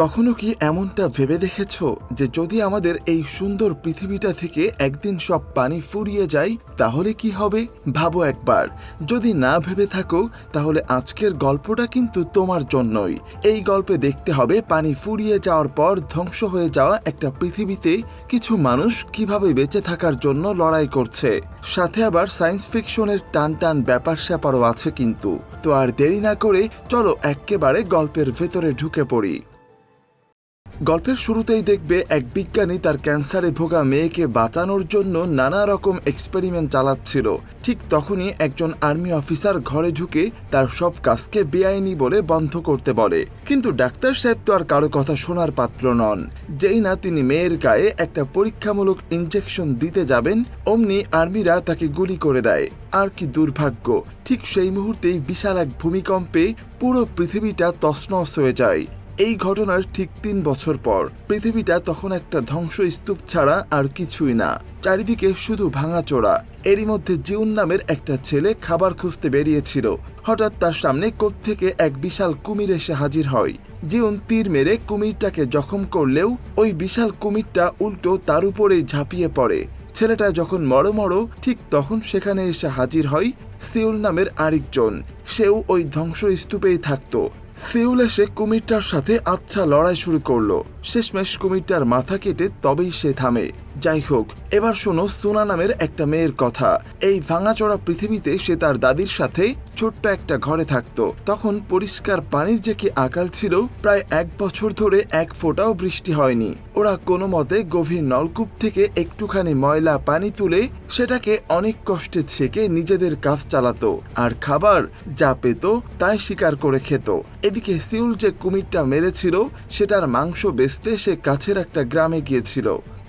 কখনো কি এমনটা ভেবে দেখেছ যে যদি আমাদের এই সুন্দর পৃথিবীটা থেকে একদিন সব পানি ফুরিয়ে যায়, তাহলে কি হবে? ভাবো একবার। যদি না ভেবে থাকো, তাহলে আজকের গল্পটা কিন্তু তোমার জন্যই। এই গল্পে দেখতে হবে পানি ফুরিয়ে যাওয়ার পর ধ্বংস হয়ে যাওয়া একটা পৃথিবীতে কিছু মানুষ কীভাবে বেঁচে থাকার জন্য লড়াই করছে। সাথে আবার সায়েন্স ফিকশনের টান টান ব্যাপার স্যাপারও আছে কিন্তু। তো আর দেরি না করে চলো এক্কেবারে গল্পের ভেতরে ঢুকে পড়ি। গল্পের শুরুতেই দেখবে এক বিজ্ঞানী তার ক্যান্সারে ভোগা মেয়েকে বাঁচানোর জন্য নানা রকম এক্সপেরিমেন্ট চালাচ্ছিল। ঠিক তখনই একজন আর্মি অফিসার ঘরে ঢুকে তার সব কাজকে বেআইনি বলে বন্ধ করতে বলে। কিন্তু ডাক্তার সাহেব তো আর কারও কথা শোনার পাত্র নন। যেই না তিনি মেয়ের গায়ে একটা পরীক্ষামূলক ইনজেকশন দিতে যাবেন, অমনি আর্মিরা তাকে গুলি করে দেয়। আর কি দুর্ভাগ্য, ঠিক সেই মুহূর্তেই বিশাল এক ভূমিকম্পে পুরো পৃথিবীটা তছনছ হয়ে যায়। এই ঘটনার ঠিক তিন বছর পর, পৃথিবীটা তখন একটা ধ্বংসস্তূপ ছাড়া আর কিছুই না। চারিদিকে শুধু ভাঙাচোরা। এরই মধ্যে জিউন নামের একটা ছেলে খাবার খুঁজতে বেরিয়েছিল। হঠাৎ তার সামনে কোত্থেকে এক বিশাল কুমির এসে হাজির হয়। জিউন তীর মেরে কুমিরটাকে জখম করলেও, ওই বিশাল কুমিরটা উল্টো তার উপরেই ঝাঁপিয়ে পড়ে। ছেলেটা যখন মরো মরো, ঠিক তখন সেখানে এসে হাজির হয় সিউল নামের আরেকজন। সেও ওই ধ্বংসস্তূপেই থাকতো। সিউল এসে কুমিরটার সাথে আচ্ছা লড়াই শুরু করল। শেষমেশ কুমিরটার মাথা কেটে তবেই সে থামে। যাই হোক, এবার শোনো সোনা নামের একটা মেয়ের কথা। এই ভাঙাচোরা পৃথিবীতে সে তার দাদির সাথে ছোট্ট একটা ঘরে থাকতো। তখন পরিষ্কার পানির যে কি আকাল ছিল, প্রায় এক বছর ধরে এক ফোঁটাও বৃষ্টি হয়নি। ওরা কোনো মতে গভীর নলকূপ থেকে একটুখানি ময়লা পানি তুলে সেটাকে অনেক কষ্টে ছেঁকে নিজেদের কাজ চালাতো আর খাবার যা পেত তাই শিকার করে খেত। এদিকে সিউল যে কুমিরটা মেরেছিল, সেটার মাংস বেচতে সে কাছের একটা গ্রামে গিয়েছিল।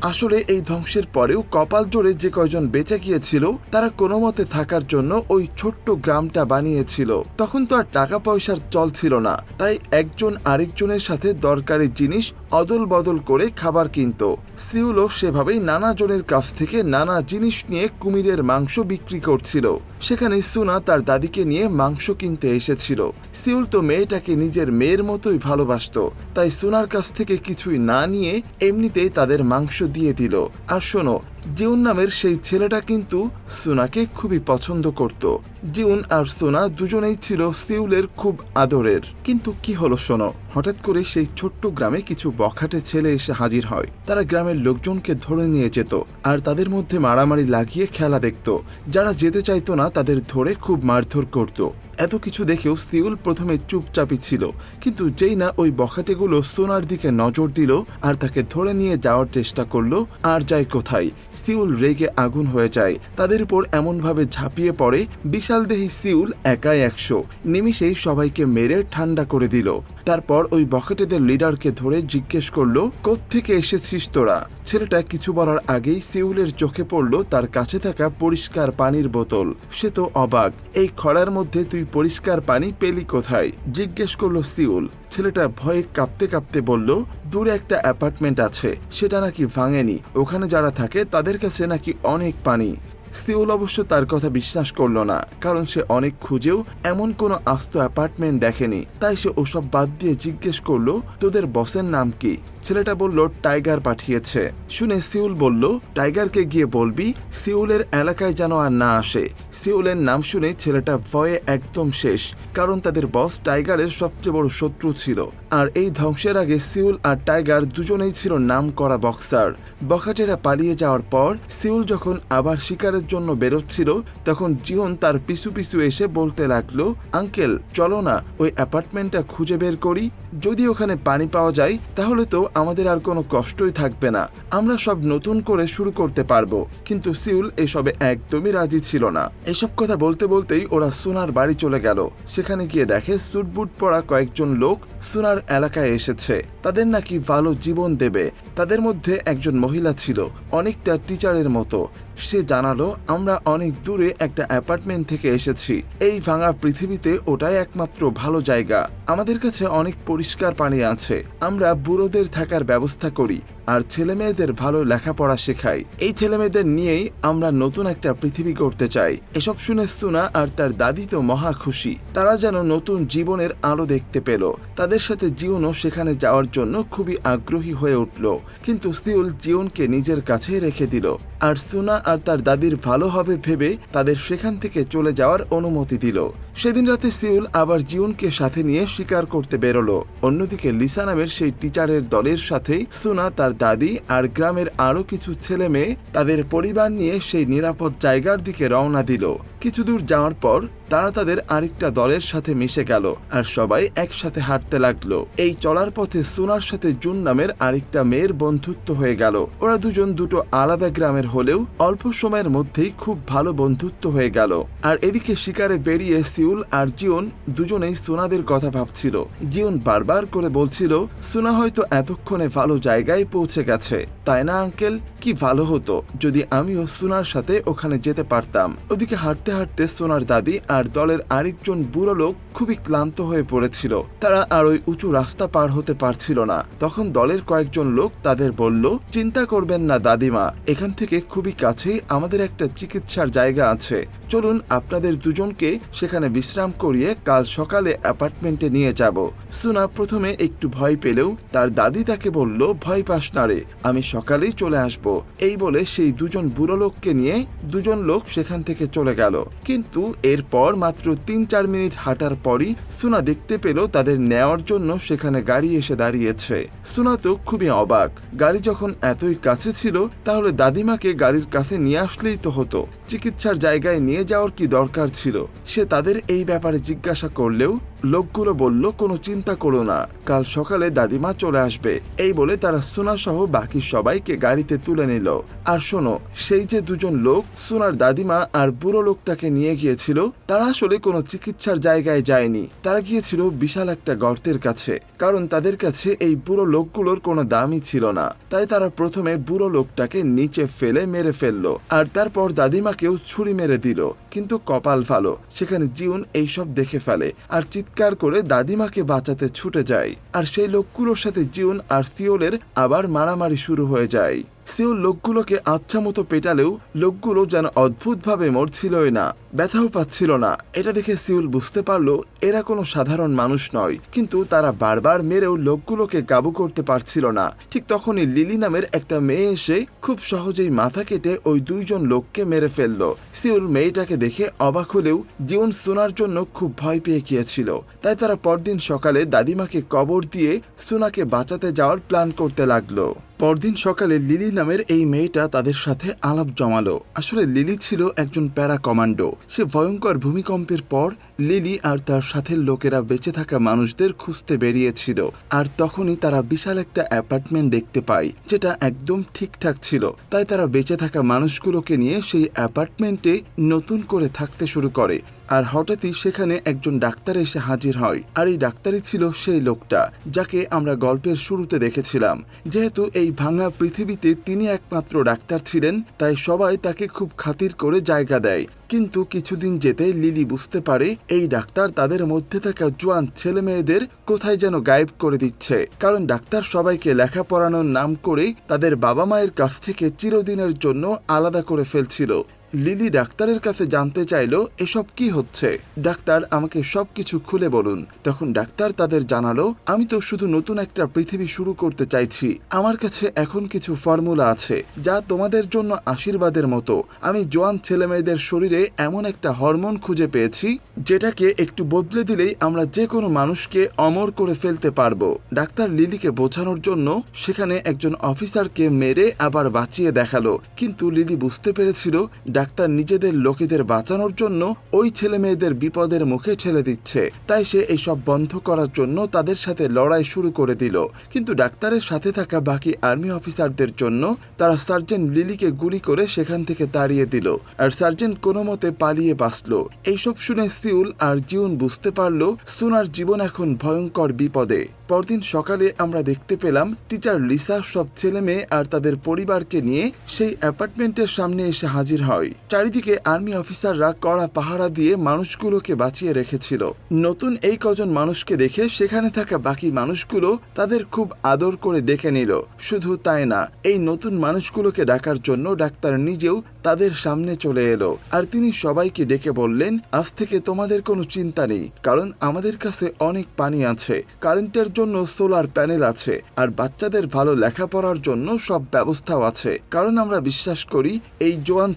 আসলে এই ধ্বংসের পরেও কপাল জোরে যে কয়জন বেঁচে গিয়েছিল, তারা কোনো মতে থাকার জন্য ওই ছোট্ট গ্রামটা বানিয়েছিল। তখন তো আর টাকা পয়সার চল ছিল না, তাই একজন আরেকজনের সাথে দরকারি জিনিস অদল বদল করে খাবার কিনত। সিউলও সেভাবেই নানা জনের কাছ থেকে নানা জিনিস নিয়ে কুমিরের মাংস বিক্রি করছিল। সেখানে সুনা তার দাদিকে নিয়ে মাংস কিনতে এসেছিল। সিউল তো মেয়েটাকে নিজের মেয়ের মতোই ভালোবাসত, তাই সুনার কাছ থেকে কিছুই না নিয়ে এমনিতেই তাদের মাংস দিয়ে দিল। আর শোনো, জিউন নামের সেই ছেলেটা কিন্তু সোনাকে খুবই পছন্দ করত। জিউন আর সোনা দুজনেই ছিল সিউলের খুব আদরের। কিন্তু কি হলো শোনো, হঠাৎ করে সেই ছোট্ট গ্রামে কিছু বখাটে ছেলে এসে হাজির হয়। তারা গ্রামের লোকজনকে ধরে নিয়ে যেত আর তাদের মধ্যে মারামারি লাগিয়ে খেলা দেখত। যারা যেতে চাইতো না তাদের ধরে খুব মারধর করত। এত কিছু দেখেও সিউল প্রথমে চুপচাপই ছিল, কিন্তু যেই না ওই বখাটেগুলো সোনার দিকে নজর দিল আর তাকে ধরে নিয়ে যাওয়ার চেষ্টা করল, আর যায় কোথায়? সিউল রেগে আগুন হয়ে যায়। তাদের উপর এমনভাবে ঝাঁপিয়ে পড়ে বিশাল দেহি সিউল একাই একশো। নিমিষেই সবাইকে মেরে ঠান্ডা করে দিল। তারপর ওই বখাটেদের লিডারকে ধরে জিজ্ঞেস করল, কোত্থেকে এসেছিস তোরা? ছেলেটা কিছু বলার আগেই সিউলের চোখে পড়ল তার কাছে থাকা পরিষ্কার পানির বোতল। সে তো অবাক, এই খরার মধ্যে তুই পরিষ্কার পানি পেলি কোথায়? জিজ্ঞেস করল সিউল। ছেলেটা ভয়ে কাঁপতে কাঁপতে বলল, দূরে একটা অ্যাপার্টমেন্ট আছে। সেটা নাকি ভাঙেনি। ওখানে যারা থাকে, তাদের কাছে নাকি অনেক পানি। সিউল অবশ্য তার কথা বিশ্বাস করল না, কারণ সে অনেক খুঁজেও এমন কোনো আস্ত অ্যাপার্টমেন্ট দেখেনি। তাই সে ওসব বাদ দিয়ে জিজ্ঞেস করল, তোদের বসের নাম কি? ছেলেটা বলল, টাইগার পাঠিয়েছে। শুনে সিউল বলল, টাইগারকে গিয়ে বলবি, সিউলের এলাকায় যেন আর না আসে। সিউলের নাম শুনে ছেলেটা ভয়ে একদম শেষ, কারণ তাদের বস টাইগারের সবচেয়ে বড় শত্রু ছিল। আর এই ধ্বংসের আগে সিউল আর টাইগার দুজনেই ছিল নাম করা বক্সার। বখাটেরা পালিয়ে যাওয়ার পর, সিউল যখন আবার শিকারের জন্য বেরোচ্ছিল, তখন জিওন তার পিছু পিছু এসে বলতে লাগল, আঙ্কেল, চলো না, ওই অ্যাপার্টমেন্টটা খুঁজে বের করি। যদি ওখানে পানি পাওয়া যায়, তাহলে তো আমাদের আর কোনো কষ্টই থাকবে না। আমরা সব নতুন করে শুরু করতে পারব। কিন্তু সিউল এসবে একদমই রাজি ছিল না। এসব কথা বলতে বলতেই ওরা সোনার বাড়ি চলে গেল। সেখানে গিয়ে দেখে স্যুটবুট পরা কয়েকজন লোক সোনার এলাকায় এসেছে। তাদের নাকি ভালো জীবন দেবে। তাদের মধ্যে একজন মহিলা ছিল, অনেকটা টিচারের মতো। সে জানালো, আমরা অনেক দূরে একটা অ্যাপার্টমেন্ট থেকে এসেছি। এই ভাঙা পৃথিবীতে ওটাই একমাত্র ভালো জায়গা। আমাদের কাছে অনেক পরিষ্কার পানি আছে। আমরা বুড়োদের থাকার ব্যবস্থা করি আর ছেলে মেয়েদের ভালো লেখাপড়া শেখাই। এই ছেলে মেয়েদের নিয়েই আমরা নতুন একটা পৃথিবী করতে চাই। এসব শুনে সুনা আর তার দাদি তো মহা খুশি। তারা যেন নতুন জীবনের আলো দেখতে পেল। তাদের সাথে জিওনও সেখানে যাওয়ার জন্য খুবই আগ্রহী হয়ে উঠল। কিন্তু সিউল জিওনকে নিজের কাছে রেখে দিল। আর সুনা আর তার দাদির ভালো হবে ভেবে তাদের সেখান থেকে চলে যাওয়ার অনুমতি দিল। সেদিন রাতে সিউল আবার জিওনকে সাথে নিয়ে শিকার করতে বেরোলো। অন্যদিকে লিসা নামের সেই টিচারের দলের সাথে সুনা তার দাদি আর গ্রামের আরও কিছু ছেলে মেয়ে তাদের পরিবার নিয়ে সেই নিরাপদ জায়গার দিকে রওনা দিল। কিছু দূর যাওয়ার পর তারা তাদের আরেকটা দলের সাথে মিশে গেল আর সবাই একসাথে হাঁটতে লাগল। এই চলার পথে সুনার সাথে জুন নামের আরেকটা মেয়ের বন্ধুত্ব হয়ে গেল। ওরা দুজন দুটো আলাদা গ্রামের হলেও অল্প সময়ের মধ্যেই খুব ভালো বন্ধুত্ব হয়ে গেল। আর এদিকে শিকারে বেরিয়ে সিউল আর জিওন দুজনেই সুনাদের কথা ভাবছিল। জিওন বারবার করে বলছিল, সুনা হয়তো এতক্ষণে ভালো জায়গায় পৌঁছে গেছে। তাই না, আঙ্কেল? কি ভালো হতো যদি আমিও সুনার সাথে ওখানে যেতে পারতাম। ওদিকে হাঁটতে হাঁটতে সোনার দাদি আর দলের আরেকজন বুড়ো লোক খুবই ক্লান্ত হয়ে পড়েছিল। তারা আর ওই উঁচু রাস্তা পার হতে পারছিল না। তখন দলের কয়েকজন লোক তাদের বলল, চিন্তা করবেন না দাদিমা। এখান থেকে খুবই কাছেই আমাদের একটা চিকিৎসার জায়গা আছে। চলুন আপনাদের দুজনকে সেখানে বিশ্রাম করিয়ে কাল সকালে অ্যাপার্টমেন্টে নিয়ে যাব। সুনা প্রথমে একটু ভয় পেলেও তার দাদি তাকে বলল, ভয় পাস না রে, আমি সকালেই চলে আসব। এই বলে সেই দুজন বুড়ো লোককে নিয়ে দুজন লোক সেখান থেকে চলে গেল। কিন্তু এরপর মাত্র তিন চার মিনিট হাঁটার পরই সুনা দেখতে পেল তাদের নেওয়ার জন্য সেখানে গাড়ি এসে দাঁড়িয়েছে। সুনা তো খুবই অবাক। গাড়ি যখন এতই কাছে ছিল, তাহলে দাদিমাকে গাড়ির কাছে নিয়ে আসলেই তো হতো। চিকিৎসার জায়গায় নিয়ে যাওয়ার কি দরকার ছিল? সে তাদের এই ব্যাপারে জিজ্ঞাসা করলেও লোকগুলো বলল, কোনো চিন্তা করো না। কাল সকালে দাদিমা চলে আসবে। এই বলে তারা সোনা সহ বাকি সবাইকে গাড়িতে তুলে নিল। আর শোনো, সেই যে দুজন লোক, সোনার দাদিমা আর বুড়ো লোকটাকে নিয়ে গিয়েছিল, তারা আসলে কোনো চিকিৎসার জায়গায় যায়নি। তারা গিয়েছিল বিশাল একটা গর্তের কাছে, কারণ তাদের কাছে এই বুড়ো লোকগুলোর কোনো দামই ছিল না। তাই তারা প্রথমে বুড়ো লোকটাকে নিচে ফেলে মেরে ফেলল, আর তারপর দাদিমাকেও ছুরি মেরে দিল। কিন্তু কপাল ভালো। সেখানে জিউন এইসব দেখে ফেলে আর চিৎকার করে দাদিমাকে বাঁচাতে ছুটে যায়। আর সেই লোকগুলোর সাথে জিউন আর সিওলের আবার মারামারি শুরু হয়ে যায়। সিওল লোকগুলোকে আচ্ছা মতো পেটালেও লোকগুলো যেন অদ্ভুতভাবে মরছিলই না, ব্যথাও পাচ্ছিল না। এটা দেখে সিউল বুঝতে পারল, এরা কোনো সাধারণ মানুষ নয়। কিন্তু তারা বারবার মেরেও লোকগুলোকে কাবু করতে পারছিল না। ঠিক তখনই লিলি নামের একটা মেয়ে এসে খুব সহজেই মাথা কেটে ওই দুইজন লোককে মেরে ফেলল। সিউল মেয়েটাকে দেখে অবাক হলেও জীবন সোনার জন্য খুব ভয় পেয়ে গিয়েছিল। তাই তারা পরদিন সকালে দাদিমাকে কবর দিয়ে সোনাকে বাঁচাতে যাওয়ার প্ল্যান করতে লাগল। পরদিন সকালে লিলি নামের এই মেয়েটা তাদের সাথে আলাপ জমালো। আসলে লিলি ছিল একজন প্যারা কমান্ডো। সে ভয়ঙ্কর ভূমিকম্পের পর লিলি আর তার সাথে লোকেরা বেঁচে থাকা মানুষদের খুঁজতে বেরিয়েছিল। আর তখনই তারা বিশাল একটা অ্যাপার্টমেন্ট দেখতে পায়, যেটা একদম ঠিকঠাক ছিল। তাই তারা বেঁচে থাকা মানুষগুলোকে নিয়ে সেই অ্যাপার্টমেন্টে নতুন করে থাকতে শুরু করে। আর হঠাৎই সেখানে একজন ডাক্তার এসে হাজির হয়। আর এই ডাক্তারই ছিল সেই লোকটা, যাকে আমরা গল্পের শুরুতে দেখেছিলাম। যেহেতু এই ভাঙা পৃথিবীতে তিনি একমাত্র ডাক্তার ছিলেন, তাই সবাই তাকে খুব খাতির করে জায়গা দেয়। কিন্তু কিছুদিন যেতে লিলি বুঝতে পারে এই ডাক্তার তাদের মধ্যে থাকা জোয়ান ছেলে মেয়েদের কোথায় যেন গায়েব করে দিচ্ছে। কারণ ডাক্তার সবাইকে লেখা পড়ানোর নাম করে তাদের বাবা মায়ের কাছ থেকে চিরদিনের জন্য আলাদা করে ফেলছিল। লিলি ডাক্তারের কাছে জানতে চাইলো, এসব কি হচ্ছে? ডাক্তার, আমাকে সবকিছু খুলে বলুন। তখন ডাক্তার তাদের জানালো, আমি তো শুধু নতুন একটা পৃথিবী শুরু করতে চাইছি। আমার কাছে এখন কিছু ফর্মুলা আছে, যা তোমাদের জন্য আশীর্বাদের মতো। আমি জোয়ান ছেলে মেয়েদের শরীরে এমন একটা হরমোন খুঁজে পেয়েছি, যেটাকে একটু বদলে দিলেই আমরা যে কোনো মানুষকে অমর করে ফেলতে পারব। ডাক্তার লিলিকে বোঝানোর জন্য সেখানে একজন অফিসারকে মেরে আবার বাঁচিয়ে দেখাল। কিন্তু লিলি বুঝতে পেরেছিল ডাক্তার নিজেদের লোকেদের বাঁচানোর জন্য ওই ছেলে মেয়েদের বিপদের মুখে ঠেলে দিচ্ছে। তাই সে এইসব বন্ধ করার জন্য তাদের সাথে লড়াই শুরু করে দিল। কিন্তু ডাক্তারের সাথে থাকা বাকি আর্মি অফিসারদের জন্য তারা সার্জেন্ট লিলিকে গুলি করে সেখান থেকে তাড়িয়ে দিল। আর সার্জেন্ট কোনো মতে পালিয়ে বাঁচল। এইসব শুনে সিউল আর জিউন বুঝতে পারল, সুনার জীবন এখন ভয়ঙ্কর বিপদে। পরদিন সকালে আমরা দেখতে পেলাম, টিচার লিসা সব ছেলে মেয়ে আর তাদের পরিবারকে নিয়ে সেই অ্যাপার্টমেন্টের সামনে এসে হাজির হয়। চারিদিকে আর্মি অফিসাররা কড়া পাহারা দিয়ে মানুষগুলোকে বাঁচিয়ে রেখেছিল। নতুন এই কজন মানুষকে দেখে সেখানে থাকা বাকি মানুষগুলো তাদের খুব আদর করে ডেকে নিল। শুধু তাই না, এই নতুন মানুষগুলোকে ডাকার জন্য ডাক্তার নিজেও তাদের সামনে চলে এলো। আর তিনি সবাইকে ডেকে বললেন, আজ থেকে তোমাদের কোনো চিন্তা নেই, কারণ আমাদের কাছে অনেক পানি আছে, কারেন্টের জন্য সোলার প্যানেল আছে, আর বাচ্চাদের ভালো লেখাপড়ার জন্য সব ব্যবস্থাও আছে। কারণ আমরা বিশ্বাস করি, এই জোয়ান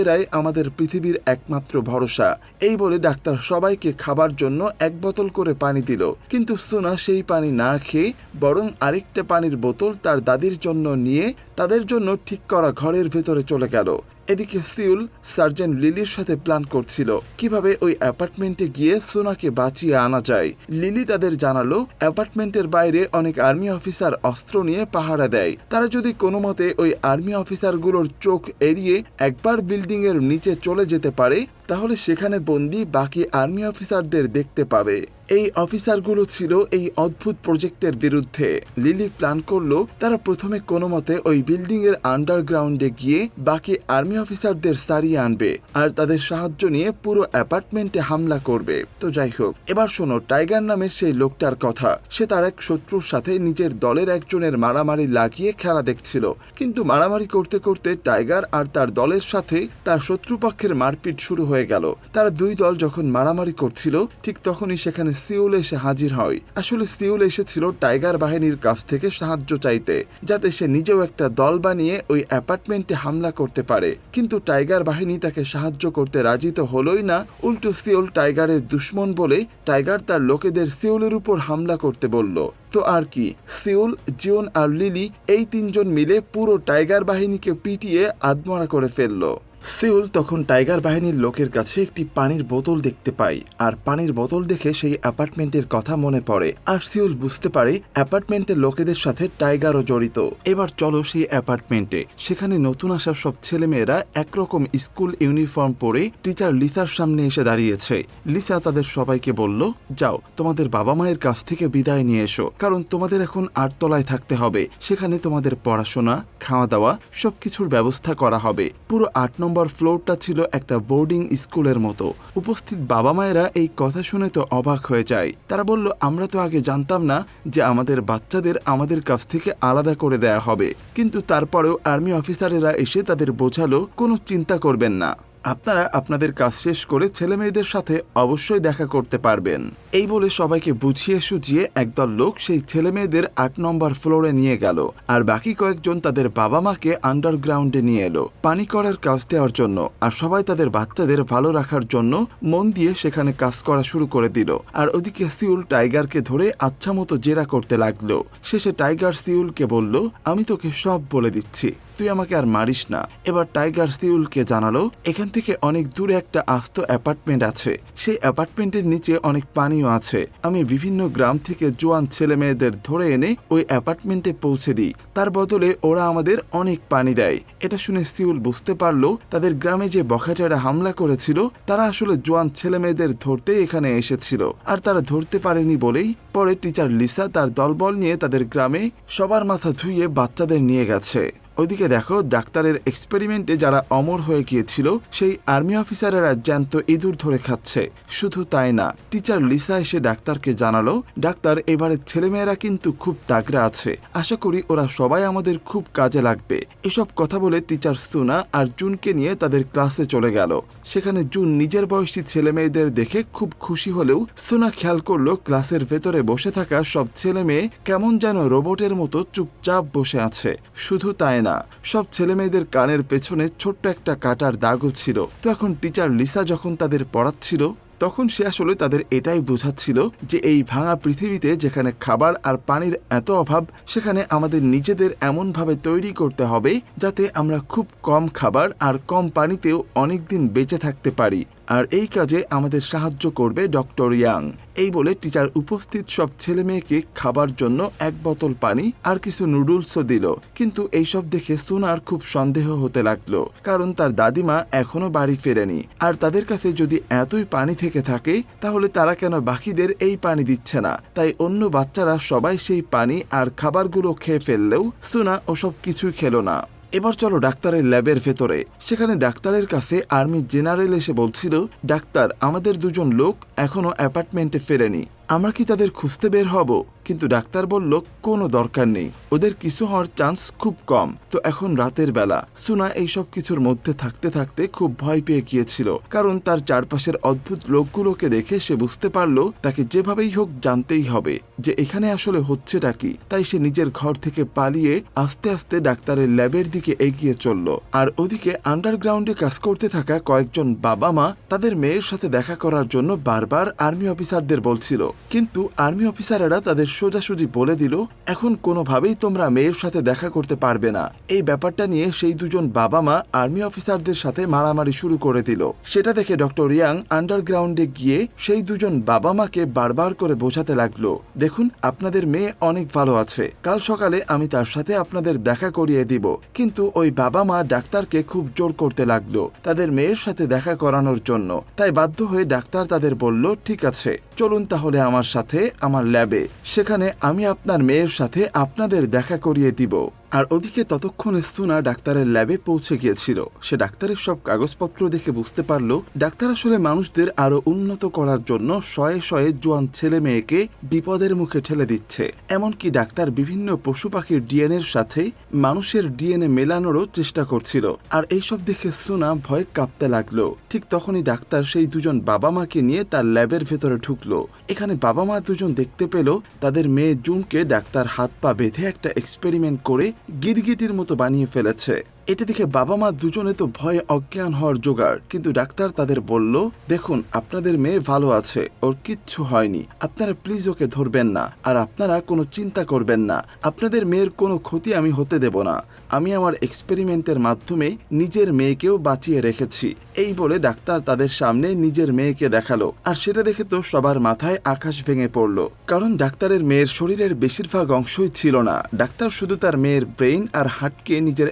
ছেলেমেয়েরাই আমাদের পৃথিবীর একমাত্র ভরসা। এই বলে ডাক্তার সবাইকে খাবার জন্য এক বোতল করে পানি দিল। কিন্তু সোনা সেই পানি না খেয়ে বরং আরেকটা পানির বোতল তার দাদির জন্য নিয়ে তাদের জন্য ঠিক করা ঘরের ভেতরে চলে গেল। এদিকে সিউল সার্জেন্ট লিলির সাথে প্ল্যান করছিল কীভাবে ওই অ্যাপার্টমেন্টে গিয়ে সোনাকে বাঁচিয়ে আনা যায়। লিলি তাদের জানালো, অ্যাপার্টমেন্টের বাইরে অনেক আর্মি অফিসার অস্ত্র নিয়ে পাহারা দেয়। তারা যদি কোনো মতে ওই আর্মি অফিসারগুলোর চোখ এড়িয়ে একবার বিল্ডিং এর নিচে চলে যেতে পারে, তাহলে সেখানে বন্দি বাকি আর্মি অফিসারদের দেখতে পাবে। এই অফিসারগুলো ছিল এই অদ্ভুত প্রজেক্টের বিরুদ্ধে। লিলি প্ল্যান করল, তারা প্রথমে কোনো মতে ওই বিল্ডিং এর আন্ডারগ্রাউন্ডে গিয়ে বাকি আর্মি অফিসারদের সারিয়ে আনবে আর তাদের সাহায্য নিয়ে পুরো অ্যাপার্টমেন্টে হামলা করবে। তো যাই হোক, এবার শোনো, টাইগার নামের সেই লোকটার কথা। সে তার এক শত্রুর সাথে নিজের দলের একজনের মারামারি লাগিয়ে খেলা দেখছিল। কিন্তু মারামারি করতে করতে টাইগার আর তার দলের সাথে তার শত্রুপক্ষের মারপিট শুরু হয়ে গেল। তারা দুই দল যখন মারামারি করছিল, ঠিক তখনই সেখানে সিউল এসে হাজির হয়। আসলে সিউল এসেছিল টাইগার বাহিনীর কাছ থেকে সাহায্য চাইতে, যাতে সে নিজেও একটা দল বানিয়ে ওই অ্যাপার্টমেন্টে হামলা করতে পারে। কিন্তু টাইগার বাহিনী তাকে সাহায্য করতে রাজি তো হলোই না, উল্টো সিউল টাইগারের দুশ্মন বলে টাইগার তার লোকেদের সিউলের উপর হামলা করতে বলল। তো আর কি, সিউল, জিওন আর লিলি এই তিনজন মিলে পুরো টাইগার বাহিনীকে পিটিয়ে আদমরা করে ফেলল। সিউল তখন টাইগার বাহিনীর লোকের কাছে একটি পানির বোতল দেখতে পায়, আর পানির বোতল দেখে সেই অ্যাপার্টমেন্টের কথা মনে পড়ে। আর সিউল বুঝতে পারে, অ্যাপার্টমেন্টের লোকেদের সাথে টাইগারও জড়িত। এবার চলো সেই অ্যাপার্টমেন্টে। সেখানে নতুন আসা সব ছেলেমেয়েরা একরকম স্কুল ইউনিফর্ম পরে টিচার লিসার সামনে এসে দাঁড়িয়েছে। লিসা তাদের সবাইকে বলল, যাও, তোমাদের বাবা মায়ের কাছ থেকে বিদায় নিয়ে এসো, কারণ তোমাদের এখন আটতলায় থাকতে হবে। সেখানে তোমাদের পড়াশোনা খাওয়া দাওয়া সবকিছুর ব্যবস্থা করা হবে। পুরো আট নম্বর ফ্লোরটা ছিল একটা বোর্ডিং স্কুলের মতো। উপস্থিত বাবা মায়েরা এই কথা শুনে তো অবাক হয়ে যায়। তারা বলল, আমরা তো আগে জানতাম না যে আমাদের বাচ্চাদের আমাদের কাছ থেকে আলাদা করে দেয়া হবে। কিন্তু তারপরেও আর্মি অফিসারেরা এসে তাদের বোঝালো, কোনো চিন্তা করবেন না। আপনারা আপনাদের কাজ শেষ করে ছেলে মেয়েদের সাথে অবশ্যই দেখা করতে পারবেন। এই বলে সবাইকে বুঝিয়ে সুঝিয়ে একদল লোক সেই ছেলে মেয়েদের আট নম্বর ফ্লোরে নিয়ে গেল আর বাকি কয়েকজন তাদের বাবা মাকে আন্ডারগ্রাউন্ডে নিয়ে এলো। পানি করার কাজ দেওয়ার জন্য আর সবাই তাদের বাচ্চাদের ভালো রাখার জন্য মন দিয়ে সেখানে কাজ করা শুরু করে দিল। আর ওদিকে সিউল টাইগারকে ধরে আচ্ছা মতো জেরা করতে লাগল। শেষে টাইগার সিউলকে বলল, আমি তোকে সব বলে দিচ্ছি। তুই আমাকে আর মারিস না। এবার টাইগার সিউলকে জানালো, এখান থেকে অনেক দূরে একটা আস্ত অ্যাপার্টমেন্ট আছে। সেই অ্যাপার্টমেন্টের নিচে অনেক পানিও আছে। আমি বিভিন্ন গ্রাম থেকে জোয়ান ছেলে মেয়েদের ধরে এনে ওই অ্যাপার্টমেন্টে পৌঁছে দিই। তার বদলে ওরা আমাদের অনেক পানি দেয়। এটা শুনে সিউল বুঝতে পারল, তাদের গ্রামে যে বখাটেরা হামলা করেছিল, তারা আসলে জোয়ান ছেলে মেয়েদের ধরতে এখানে এসেছিল। আর তারা ধরতে পারেনি বলেই পরে টিচার লিসা তার দলবল নিয়ে তাদের গ্রামে সবার মাথা ধুইয়ে বাচ্চাদের নিয়ে গেছে। ওইদিকে দেখো, ডাক্তারের এক্সপেরিমেন্টে যারা অমর হয়ে গিয়েছিল, সেই আর্মি অফিসারেরা জ্যান্ত ইঁদুর ধরে খাচ্ছে। শুধু তাই না টিচার লিসা এসে ডাক্তারকে জানালো, ডাক্তার, এবারে ছেলেমেয়েরা কিন্তু খুব তাগড়া আছে। আশা করি ওরা সবাই আমাদের খুব কাজে লাগবে। এসব কথা বলে টিচার সুনা আর জুনকে নিয়ে তাদের ক্লাসে চলে গেল। সেখানে জুন নিজের বয়সী ছেলে মেয়েদের দেখে খুব খুশি হলেও সুনা খেয়াল করল ক্লাসের ভেতরে বসে থাকা সব ছেলে মেয়ে কেমন যেন রোবটের মতো চুপচাপ বসে আছে। শুধু তাই না সব ছেলে মেয়েদের কানের পেছনে ছোট্ট একটা কাটার দাগও ছিল। তো এখন টিচার লিসা যখন তাদের পড়াচ্ছিল, তখন সে আসলে তাদের এটাই বোঝাচ্ছিল যে এই ভাঙা পৃথিবীতে যেখানে খাবার আর পানির এত অভাব, সেখানে আমাদের নিজেদের এমনভাবে তৈরি করতে হবে যাতে আমরা খুব কম খাবার আর কম পানিতেও অনেক দিন বেঁচে থাকতে পারি। আর এই কাজে আমাদের সাহায্য করবে ডক্টর ইয়াং। এই বলে টিচার উপস্থিত সব ছেলে মেয়েকে খাবার জন্য এক বোতল পানি আর কিছু নুডলসও দিল। কিন্তু এইসব দেখে সোনার খুব সন্দেহ হতে লাগল, কারণ তার দাদিমা এখনও বাড়ি ফেরেনি। আর তাদের কাছে যদি এতই পানি থেকে থাকে, তাহলে তারা কেন বাকিদের এই পানি দিচ্ছে না? তাই অন্য বাচ্চারা সবাই সেই পানি আর খাবারগুলো খেয়ে ফেললেও সোনা ওসব কিছুই খেলো না। এবার চলো ডাক্তারের ল্যাবের ভেতরে। সেখানে ডাক্তারের কাছে আর্মি জেনারেল এসে বলছিল, ডাক্তার, আমাদের দুজন লোক এখনও অ্যাপার্টমেন্টে ফেরেনি। আমরা কি তাদের খুঁজতে বের হব? কিন্তু ডাক্তার বলল, কোনো দরকার নেই। ওদের কিছু হওয়ার চান্স খুব কম। তো এখন রাতের বেলা, সুনা এইসব কিছুর মধ্যে থাকতে থাকতে খুব ভয় পেয়ে গিয়েছিল। কারণ তার চারপাশের অদ্ভুত লোকগুলোকে দেখে সে বুঝতে পারল, তাকে যেভাবেই হোক জানতেই হবে যে এখানে আসলে হচ্ছেটা কি। তাই সে নিজের ঘর থেকে পালিয়ে আস্তে আস্তে ডাক্তারের ল্যাবের দিকে এগিয়ে চলল। আর ওদিকে আন্ডারগ্রাউন্ডে কাজ করতে থাকা কয়েকজন বাবা মা তাদের মেয়ের সাথে দেখা করার জন্য বারবার আর্মি অফিসারদের বলছিল। কিন্তু আর্মি অফিসারেরা তাদের সোজাসুজি বলে দিল, এখন কোনোভাবেই তোমরা মেয়ের সাথে দেখা করতে পারবে না। এই ব্যাপারটা নিয়ে সেই দুজন বাবা মা আর্মি অফিসারদের সাথে মারামারি শুরু করে দিল। সেটা দেখে ডক্টর ইয়াং আন্ডারগ্রাউন্ডে গিয়ে সেই দুজন বাবা মাকে বারবার করে বোঝাতে লাগল, দেখুন, আপনাদের মেয়ে অনেক ভালো আছে। কাল সকালে আমি তার সাথে আপনাদের দেখা করিয়ে দিব। কিন্তু ওই বাবা মা ডাক্তারকে খুব জোর করতে লাগল, তাদের মেয়ের সাথে দেখা করানোর জন্য। তাই বাধ্য হয়ে ডাক্তার তাদের বলল, ঠিক আছে। চলুন তাহলে আমার সাথে, আমার ল্যাবে। সেখানে আমি আপনার মেয়ের সাথে আপনাদের দেখা করিয়ে দিব। আর ওদিকে ততক্ষণে সুনা ডাক্তারের ল্যাবে পৌঁছে গিয়েছিল। সে ডাক্তারের সব কাগজপত্র দেখে বুঝতে পারল, ডাক্তার আসলে মানুষদের আরও উন্নত করার জন্য শয়ে শয়ে জোয়ান ছেলে মেয়েকে বিপদের মুখে ঠেলে দিচ্ছে। এমনকি ডাক্তার বিভিন্ন পশু পাখির ডিএনএর সাথে মানুষের ডিএনএ মেলানোরও চেষ্টা করছিল। আর এইসব দেখে সুনা ভয় কাঁপতে লাগল। ঠিক তখনই ডাক্তার সেই দুজন বাবা মাকে নিয়ে তার ল্যাবের ভেতরে ঢুকলো। এখানে বাবা মা দুজন দেখতে পেল, তাদের মেয়ে জুনকে ডাক্তার হাত পা বেঁধে একটা এক্সপেরিমেন্ট করে গিরগিটির মতো বানিয়ে ফেলেছে। এটা দেখে বাবা মা দুজনে তো ভয়ে অজ্ঞান হওয়ার জোগাড়, কিন্তু ডাক্তার তাদের বলল, দেখুন, আপনাদের মেয়ে ভালো আছে, ওর কিচ্ছু হয়নি। আপনারা প্লিজ ওকে ধরবেন না, আর আপনারা কোনো চিন্তা করবেন না। আপনাদের মেয়ের কোনো ক্ষতি আমি হতে দেব না। আমি আমার এক্সপেরিমেন্টের মাধ্যমে নিজের মেয়েকেও বাঁচিয়ে রেখেছি। এই বলে ডাক্তার তাদের সামনে নিজের মেয়েকে দেখাল, আর সেটা দেখে তো সবার মাথায় আকাশ ভেঙে পড়ল। কারণ ডাক্তারের মেয়ের শরীরের বেশিরভাগ অংশই ছিল না। ডাক্তার শুধু তার মেয়ের ব্রেইন আর হার্টকে নিজের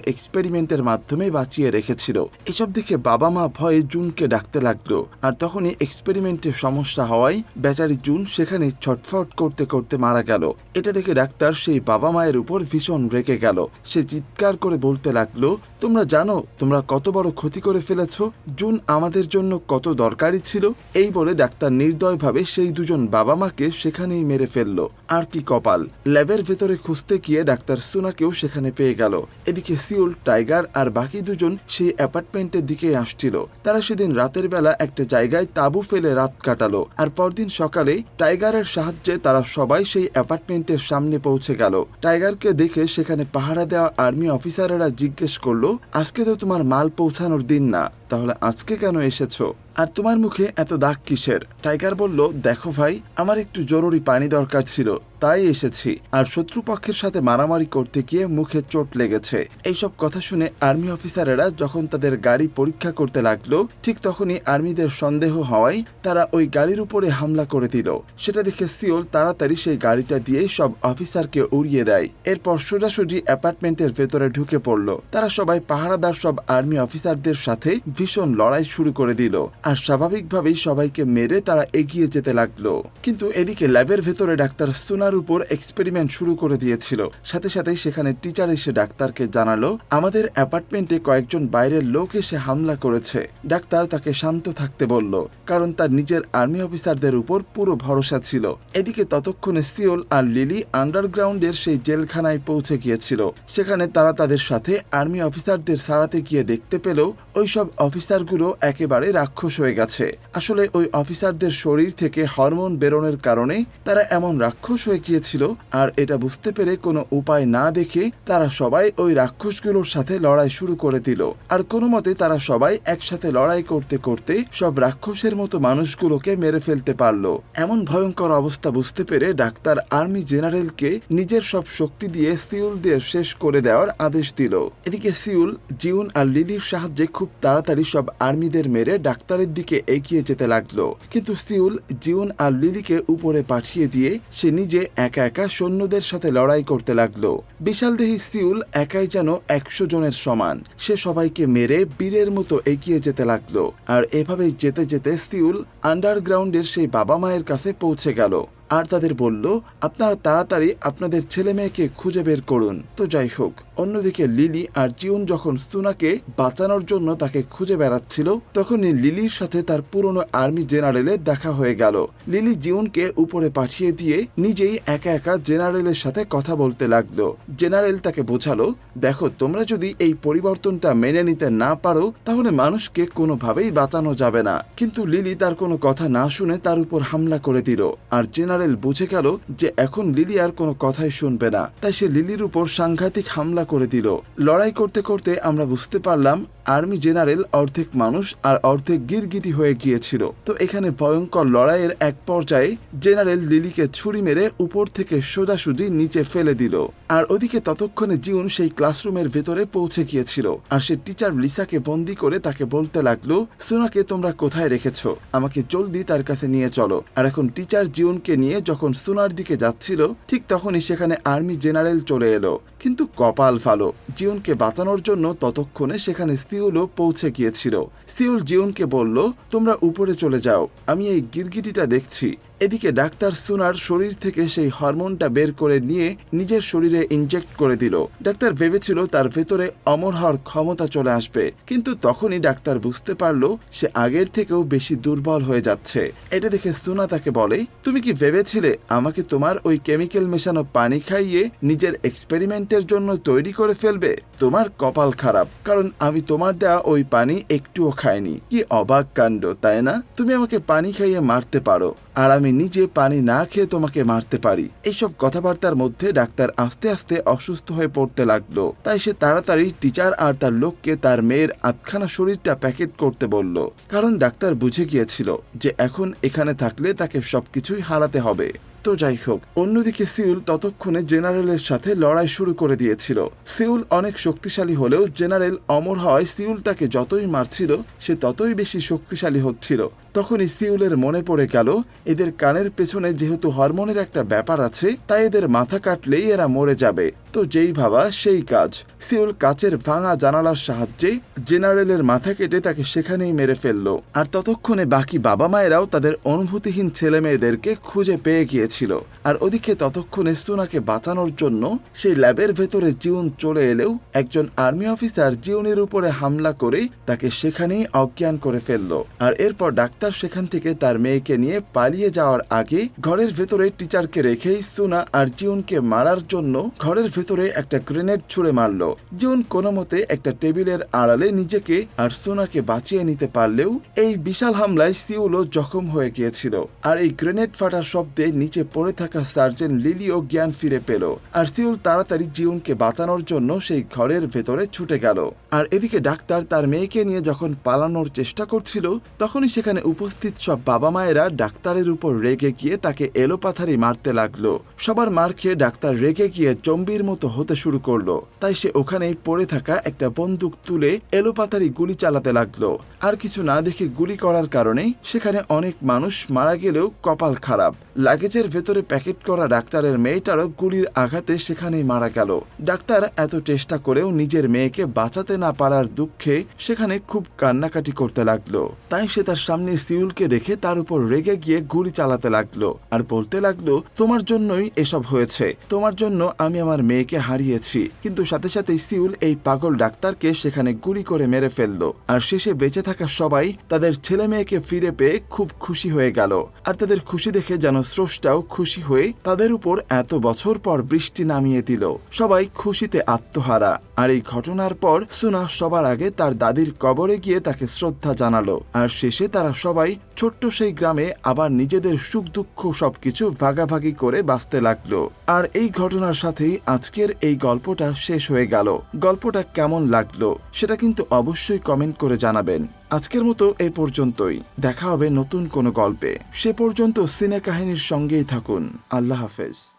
এক্সপেরিমেন্টের মাধ্যমে বাঁচিয়ে রেখেছিল। এসব দেখে বাবা মা ভয়ে জুনকে ডাকতে লাগল। আর তখনই এক্সপেরিমেন্টের সমস্যা হওয়ায় বেচারি জুন সেখানে ছটফট করতে করতে মারা গেল। এটা দেখে ডাক্তার সেই বাবা মায়ের উপর ভীষণ রেগে গেল। সে চিৎকার করে বলতে লাগল, তোমরা জানো, তোমরা কত বড় ক্ষতি করে ফেলেছো? জুন আমাদের জন্য কত দরকারি ছিল? এই বলে ডাক্তার নির্দয়ভাবে সেই দুজন বাবা মাকে সেখানেই মেরে ফেলল। আর কি কপাল। ল্যাবের ভেতরে খুঁজতে গিয়ে ডাক্তার সুনাকেও সেখানে পেয়ে গেল। এদিকে সিউল, টাইগার আর বাকি দুজন সেই অ্যাপার্টমেন্টের দিকে আসছিল। তারা সেদিন রাতের বেলা একটা জায়গায় তাঁবু ফেলে রাত কাটালো আর পরদিন সকালে টাইগারের সাহায্যে তারা সবাই সেই অ্যাপার্টমেন্টের সামনে পৌঁছে গেল। টাইগারকে দেখে সেখানে পাহারা দেওয়া আর্মি অফিসাররা জিজ্ঞেস করল, আজকে তো তোমার মাল পৌঁছানোর দিন না। তাহলে আজকে কেন এসেছ? আর তোমার মুখে এত দাগ কিসের? টাইগার বলল, দেখো ভাই, আমার একটু জরুরি পানি দরকার ছিল, তাই এসেছি। আর শত্রুপক্ষের সাথে মারামারি করতে গিয়ে মুখে চোট লেগেছে। এইসব কথা শুনে আর্মি অফিসারেরা যখন তাদের গাড়ি পরীক্ষা করতে লাগল, ঠিক তখনই আর্মিদের সন্দেহ হওয়ায় তারা ওই গাড়ির উপরে হামলা করে দিল। সেটা দেখে সিওল তাড়াতাড়ি সেই গাড়িটা দিয়ে সব অফিসারকে উড়িয়ে দেয়। এরপর সোজাসুজি অ্যাপার্টমেন্টের ভেতরে ঢুকে পড়ল। তারা সবাই পাহারাদার সব আর্মি অফিসারদের সাথে ভীষণ লড়াই শুরু করে দিল, আর স্বাভাবিকভাবেই সবাইকে মেরে তারা এগিয়ে যেতে লাগল। কিন্তু এদিকে ল্যাবের ভেতরে ডাক্তার সুনার উপর এক্সপেরিমেন্ট শুরু করে দিয়েছিল। সাথে সাথে সেখানে টিচার এসে ডাক্তারকে জানালো, আমাদের অ্যাপার্টমেন্টে কয়েকজন বাইরের লোক এসে হামলা করেছে। ডাক্তার তাকে শান্ত থাকতে বলল, কারণ তার নিজের আর্মি অফিসারদের উপর পুরো ভরসা ছিল। এদিকে ততক্ষণে সিওল আর লিলি আন্ডারগ্রাউন্ডের সেই জেলখানায় পৌঁছে গিয়েছিল। সেখানে তারা তাদের সাথে আর্মি অফিসারদের সারাতে গিয়ে দেখতে পেল ওইসব অফিসারগুলো একেবারে রাক্ষস হয়ে গেছে। আসলে ওই অফিসারদের শরীর থেকে হরমোন বেরোনোর কারণে তারা এমন রাক্ষস হয়ে গিয়েছিল, আর এটা বুঝতে পেরে কোনো উপায় না দেখে তারা সবাই ওই রাক্ষসগুলোর সাথে লড়াই শুরু করে দিল। আর কোনো মতে তারা সবাই একসাথে লড়াই করতে করতে সব রাক্ষসের মতো মানুষগুলোকে মেরে ফেলতে পারল। এমন ভয়ঙ্কর অবস্থা বুঝতে পেরে ডাক্তার আর্মি জেনারেলকে নিজের সব শক্তি দিয়ে সিউলদের শেষ করে দেওয়ার আদেশ দিল। এদিকে সিউল, জিউন আর লিলির সাহায্যে খুব তাড়াতাড়ি সব আর্মিদের মেরে ডাক্তারের দিকে এগিয়ে যেতে লাগল। কিন্তু সিউল, জিউন আর লিলিকে উপরে পাঠিয়ে দিয়ে সে নিজে একা একা সৈন্যদের সাথে লড়াই করতে লাগল। বিশালদেহী সিউল একাই যেন একশো জনের সমান। সে সবাইকে মেরে বীরের মতো এগিয়ে যেতে লাগল। আর এভাবেই যেতে যেতে সিউল আন্ডারগ্রাউন্ডের সেই বাবা মায়ের কাছে পৌঁছে গেল। আর তাদের বলল, আপনারা তাড়াতাড়ি আপনাদের ছেলে মেয়েকে খুঁজে বের করুন। তো যাই হোক, অন্যদিকে লিলি আর জিউন যখন স্তুনাকে বাঁচানোর জন্য তাকে খুঁজে বেড়াচ্ছিল, তখনই লিলির সাথে তার পুরনো আর্মি জেনারেলের দেখা হয়ে গেল। লিলি জিউনকে উপরে পাঠিয়ে দিয়ে নিজেই একা একা জেনারেলের সাথে কথা বলতে লাগল। জেনারেল তাকে বোঝালো, দেখো, তোমরা যদি এই পরিবর্তনটা মেনে নিতে না পারো, তাহলে মানুষকে কোনোভাবেই বাঁচানো যাবে না। কিন্তু লিলি তার কোনো কথা না শুনে তার উপর হামলা করে দিল, আর জেনারেল বুঝে গেল যে এখন লিলি আর কোনো কথাই শুনবে না। তাই সে লিলির উপর সাংঘাতিক হামলা করে দিল। লড়াই করতে করতে আমরা বুঝতে পারলাম আর্মি জেনারেল অর্ধেক মানুষ আর অর্ধেক গিরগিটি হয়ে গিয়েছিল। তো এখানে ভয়ঙ্কর লড়াইয়ের এক পর্যায়ে জেনারেল লিলিকে ছুরি মেরে উপর থেকে সোজাসুজি নিচে ফেলে দিল। আর ওদিকে ততক্ষণে জিউন সেই ক্লাসরুমের ভেতরে পৌঁছে গিয়েছিল। আর সে টিচার লিসাকে বন্দি করে তাকে বলতে লাগল, সোনাকে তোমরা কোথায় রেখেছ? আমাকে জলদি তার কাছে নিয়ে চলো। আর এখন টিচার জিউনকে নিয়ে যখন সোনার দিকে যাচ্ছিল, ঠিক তখনই সেখানে আর্মি জেনারেল চলে এলো। কিন্তু কপাল ফালো জিউনকে বাঁচানোর জন্য ততক্ষণে সেখানে সিউলও পৌঁছে গিয়েছিল। সিউল জিউনকে বলল, তোমরা উপরে চলে যাও। আমি এই গিরগিটিটা দেখছি। এদিকে ডাক্তার সুনার শরীর থেকে সেই হরমোনটা বের করে নিয়ে নিজের শরীরে ইনজেক্ট করে দিল। ডাক্তার ভেবেছিল তার ভেতরে অমর হওয়ার ক্ষমতা চলে আসবে, কিন্তু তখনই ডাক্তার বুঝতে পারল সে আগের থেকেও বেশি দুর্বল হয়ে যাচ্ছে। এটা দেখে সুনা তাকে বলে, তুমি কি ভেবেছিলে আমাকে তোমার ওই কেমিক্যাল মেশানো পানি খাইয়ে নিজের এক্সপেরিমেন্টের জন্য তৈরি করে ফেলবে? তোমার কপাল খারাপ, কারণ আমি তোমার দেওয়া ওই পানি একটুও খাইনি। কি অবাক কাণ্ড, তাই না? তুমি আমাকে পানি খাইয়ে মারতে পারো। আর আমি নিজে পানি না খেয়ে তোমাকে মারতে পারি। এইসব কথাবার্তার মধ্যে ডাক্তার আস্তে আস্তে অসুস্থ হয়ে পড়তে লাগল। তাই সে তাড়াতাড়ি টিচার আর তার লোককে তার মেয়ের আধখানা শরীরটা প্যাকেট করতে বলল। কারণ ডাক্তার বুঝে গিয়েছিল যে এখন এখানে থাকলে তাকে সবকিছুই হারাতে হবে। তো যাই হোক, অন্যদিকে সিউল ততক্ষণে জেনারেলের সাথে লড়াই শুরু করে দিয়েছিল। সিউল অনেক শক্তিশালী হলেও জেনারেল অমর হওয়ায় সিউল তাকে যতই মারছিল, সে ততই বেশি শক্তিশালী হচ্ছিল। তখনই সিউলের মনে পড়ে গেল, এদের কানের পেছনে যেহেতু হরমোনের একটা ব্যাপার আছে, তাই এদের মাথা কাটলেই এরা মরে যাবে। তো যেই ভাবা, সেই কাজ। সিউল কাচের ভাঙা জানালার সাহায্যে জেনারেলের মাথা কেটে তাকে সেখানেই মেরে ফেলল। আর ততক্ষণে বাকি বাবা মায়েরাও তাদের অনুভূতিহীন ছেলে মেয়েদেরকে খুঁজে পেয়ে গিয়েছিল। আর ওদিকে ততক্ষণে স্তুনাকে বাঁচানোর জন্য সেই ল্যাবের ভেতরে জিউন চলে এলেও একজন আর্মি অফিসার জিউনের উপরে হামলা করে তাকে সেখানেই অজ্ঞান করে ফেলল। আর এরপর ডাক্তার সেখান থেকে তার মেয়েকে নিয়ে পালিয়ে যাওয়ার আগে ঘরের ভেতরে টিচারকে রেখেই সুনা আর জিউনকে মারার জন্য ঘরের ভেতরে একটা গ্রেনেড ছুড়ে মারল। জিউন কোনো মতে একটা টেবিলের আড়ালে নিজেকে আর সুনাকে বাঁচিয়ে নিতে পারলেও এই বিশাল হামলায় সিউলও জখম হয়ে গিয়েছিল। আর এই গ্রেনেড ফাটার শব্দে নিচে পড়ে থাকা সার্জেন্ট লিলিও জ্ঞান ফিরে পেল। আর সিউল তাড়াতাড়ি জিউনকে বাঁচানোর জন্য সেই ঘরের ভেতরে ছুটে গেল। আর এদিকে ডাক্তার তার মেয়েকে নিয়ে যখন পালানোর চেষ্টা করছিল, তখনই সেখানে উপস্থিত সব বাবা মায়েরা ডাক্তারের উপর রেগে গিয়ে তাকে এলোপাথারি মারতে লাগল। সবার মার খেয়ে ডাক্তার রেগে গিয়ে চম্বির মতো হতে শুরু করল। তাই সে ওখানেই পড়ে থাকা একটা বন্দুক তুলে এলোপাথারি গুলি চালাতে লাগল। আর কিছু না দেখে গুলি করার কারণে সেখানে অনেক মানুষ মারা গেলেও কপাল খারাপ। লাগেজের ভেতরে প্যাকেট করা ডাক্তারের মেয়েটারও গুলির আঘাতে সেখানেই মারা গেল। ডাক্তার এত চেষ্টা করেও নিজের মেয়েকে বাঁচাতে না পারার দুঃখে সেখানে খুব কান্নাকাটি করতে লাগল। তাই সে তার সামনে সিউলকে দেখে তার উপর রেগে গিয়ে গুলি চালাতে লাগল আর বলতে লাগল, তোমার জন্যই এসব হয়েছে। তোমার জন্য আমি আমার মেয়েকে হারিয়েছি। কিন্তু সাথে সাথে সিউল এই পাগল ডাক্তারকে সেখানে গুলি করে মেরে ফেলল। আর শেষে বেঁচে থাকা সবাই তাদের ছেলে মেয়েকে ফিরে পেয়ে খুব খুশি হয়ে গেল। আর তাদের খুশি দেখে যেন স্রষ্টাও খুশি হয়ে তাদের উপর এত বছর পর বৃষ্টি নামিয়ে দিল। সবাই খুশিতে আত্মহারা। আর এই ঘটনার পর সুনা সবার আগে তার দাদির কবরে গিয়ে তাকে শ্রদ্ধা জানালো। আর শেষে তারা সবাই ছোট্ট সেই গ্রামে আবার নিজেদের সুখ দুঃখ সবকিছু ভাগাভাগি করে বাঁচতে লাগল। আর এই ঘটনার সাথেই আজকের এই গল্পটা শেষ হয়ে গেল। গল্পটা কেমন লাগল সেটা কিন্তু অবশ্যই কমেন্ট করে জানাবেন। আজকের মতো এই পর্যন্তই। দেখা হবে নতুন কোনো গল্পে। সে পর্যন্ত সিনে কাহিনীর সঙ্গেই থাকুন। আল্লাহ হাফেজ।